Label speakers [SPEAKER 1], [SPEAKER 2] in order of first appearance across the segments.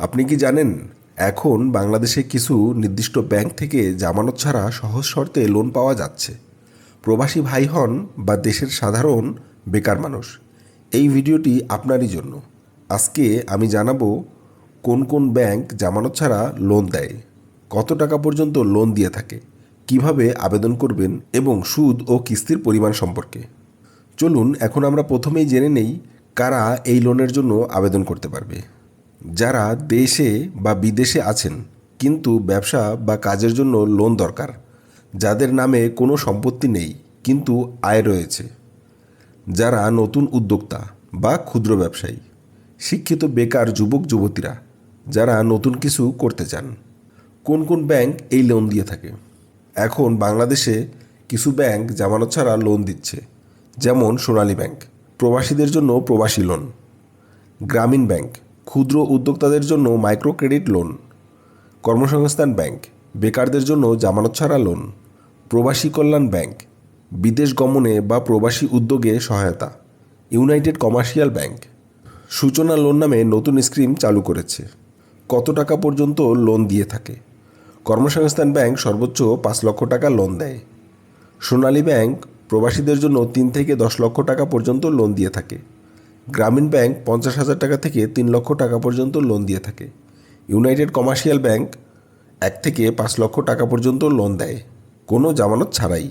[SPEAKER 1] আপনি কি জানেন, এখন বাংলাদেশে কিছু নির্দিষ্ট ব্যাংক থেকে জামানত ছাড়া সহজ শর্তে লোন পাওয়া যাচ্ছে। প্রবাসী ভাই হন বা দেশের সাধারণ বেকার মানুষ। এই ভিডিওটি আপনারই জন্য। আজকে আমি জানাব কোন কোন ব্যাংক জামানত ছাড়া লোন দেয়, কত টাকা পর্যন্ত লোন দিয়ে থাকে, কীভাবে আবেদন করবেন এবং সুদ ও কিস্তির পরিমাণ সম্পর্কে। চলুন, এখন আমরা প্রথমেই জেনে নেই কারা এই লোনের জন্য আবেদন করতে পারবে। যারা দেশে বা বিদেশে আছেন, কিন্তু ব্যবসা বা কাজের জন্য লোন দরকার, যাদের নামে কোনো সম্পত্তি নেই, কিন্তু আয় রয়েছে। যারা নতুন উদ্যোক্তা বা ক্ষুদ্র ব্যবসায়ী, শিক্ষিত বেকার যুবক, যুবতীরা, যারা নতুন কিছু করতে চান, কোন কোন ব্যাংক এই লোন দিয়ে থাকে? এখন বাংলাদেশে কিছু ব্যাংক জামানত ছাড়া লোন দিচ্ছে, যেমন সোনালী ব্যাংক, প্রবাসীদের জন্য প্রবাসী লোন, গ্রামীণ ব্যাংক ক্ষুদ্র উদ্যোক্তাদের জন্য মাইক্রো ক্রেডিট লোন, কর্মসংস্থান ব্যাংক, বেকারদের জন্য জামানত ছাড়া লোন, প্রবাসী কল্যাণ ব্যাংক, বিদেশ গমনে বা প্রবাসী উদ্যোগে সহায়তা, united commercial bank. Suchona loan নামে নতুন স্কিম চালু করেছে। কত টাকা পর্যন্ত লোন দিয়ে থাকে? কর্মসংস্থান ব্যাংক সর্বোচ্চ পাঁচ লক্ষ টাকা লোন দেয়। সোনালী ব্যাংক প্রবাসীদের জন্য তিন থেকে দশ লক্ষ টাকা পর্যন্ত লোন দিয়ে থাকে। গ্রামীণ ব্যাংক পঞ্চাশ হাজার টাকা থেকে তিন লক্ষ টাকা পর্যন্ত লোন দিয়ে থাকে। ইউনাইটেড কমার্শিয়াল ব্যাংক এক থেকে পাঁচ লক্ষ টাকা পর্যন্ত লোন দেয়। কোনো জামানত ছাড়াই।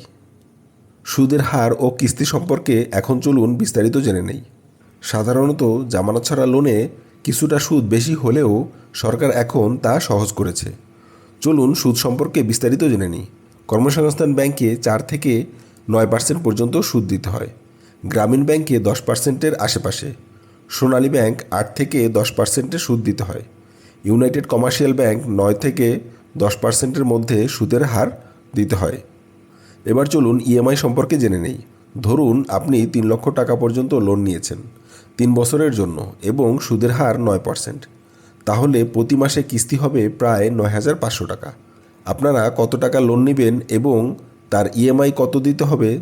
[SPEAKER 1] সুদের হার ও কিস্তি সম্পর্কে এখন চলুন বিস্তারিত জেনে নেই। সাধারণত জামানত ছাড়া লোনে কিছুটা সুদ বেশি হলেও সরকার এখন তা সহজ করেছে। চলুন সুদ সম্পর্কে বিস্তারিত জেনে নিই। কর্মসংস্থান ব্যাংকে চার থেকে নয় পার্সেন্ট পর্যন্ত সুদ দিতে হয়। গ্রামীণ ব্যাংকে দশ পার্সেন্টের আশেপাশে। সোনালী ব্যাংক আট থেকে দশ পার্সেন্টের সুদ দিতে হয়। ইউনাইটেড কমার্শিয়াল ব্যাংক নয় থেকে দশ পার্সেন্টের মধ্যে সুদের হার দিতে হয়। এবার চলুন ইএমআই সম্পর্কে জেনে নেই। ধরুন আপনি তিন লক্ষ টাকা পর্যন্ত লোন নিয়েছেন তিন বছরের জন্য এবং সুদের হার নয় পার্সেন্ট। তাহলে প্রতি মাসে কিস্তি হবে প্রায় নয় হাজার পাঁচশো টাকা। আপনারা কত টাকা লোন নেবেন এবং তার ইএমআই কত দিতে হবে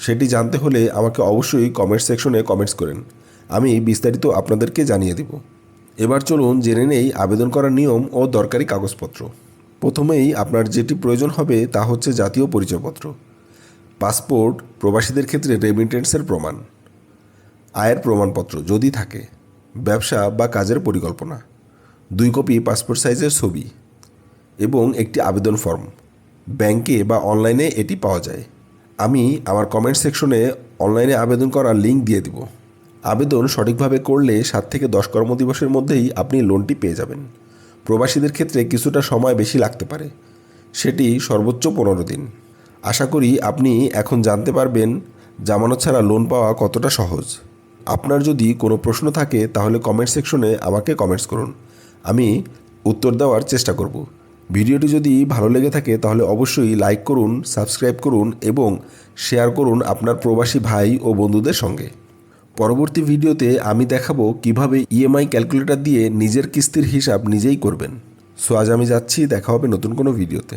[SPEAKER 1] সেটি জানতে হলে আমাকে অবশ্যই কমেন্ট সেকশনে কমেন্টস করেন। আমি বিস্তারিত আপনাদেরকে জানিয়ে দেব। এবার চলুন জেনে নেই আবেদন করার নিয়ম ও দরকারি কাগজপত্র। প্রথমেই আপনার যেটি প্রয়োজন হবে তা হচ্ছে জাতীয় পরিচয়পত্র। পাসপোর্ট, প্রবাসীদের ক্ষেত্রে রেমিটেন্সের প্রমাণ। আয়ের প্রমাণপত্র যদি থাকে। ব্যবসা বা কাজের পরিকল্পনা। দুই কপি পাসপোর্ট সাইজের ছবি। এবং একটি আবেদন ফর্ম ব্যাংকে বা অনলাইনে এটি পাওয়া যায়। আমি আমার কমেন্ট সেকশনে অনলাইনে আবেদন করার লিঙ্ক দিয়ে দিব। আবেদন সঠিকভাবে করলে সাত থেকে দশ কর্মদিবসের মধ্যেই আপনি লোনটি পেয়ে যাবেন। প্রবাসীদের ক্ষেত্রে কিছুটা সময় বেশি লাগতে পারে। সেটি সর্বোচ্চ পনেরো দিন। আশা করি আপনি এখন জানতে পারবেন জামানত ছাড়া লোন পাওয়া কতটা সহজ। আপনার যদি কোনো প্রশ্ন থাকে তাহলে কমেন্ট সেকশনে আমাকে কমেন্টস করুন। আমি উত্তর দেওয়ার চেষ্টা করব। ভিডিওটি যদি ভালো লেগে থাকে, তাহলে অবশ্যই লাইক করুন সাবস্ক্রাইব করুন এবং শেয়ার করুন আপনার প্রবাসী ভাই ও বন্ধুদের সঙ্গে। পরবর্তী ভিডিওতে আমি দেখাবো কীভাবে ইএমআই ক্যালকুলেটর দিয়ে নিজের কিস্তির হিসাব নিজেই করবেন। সো আজ আমি যাচ্ছি, দেখা হবে নতুন কোনো ভিডিওতে।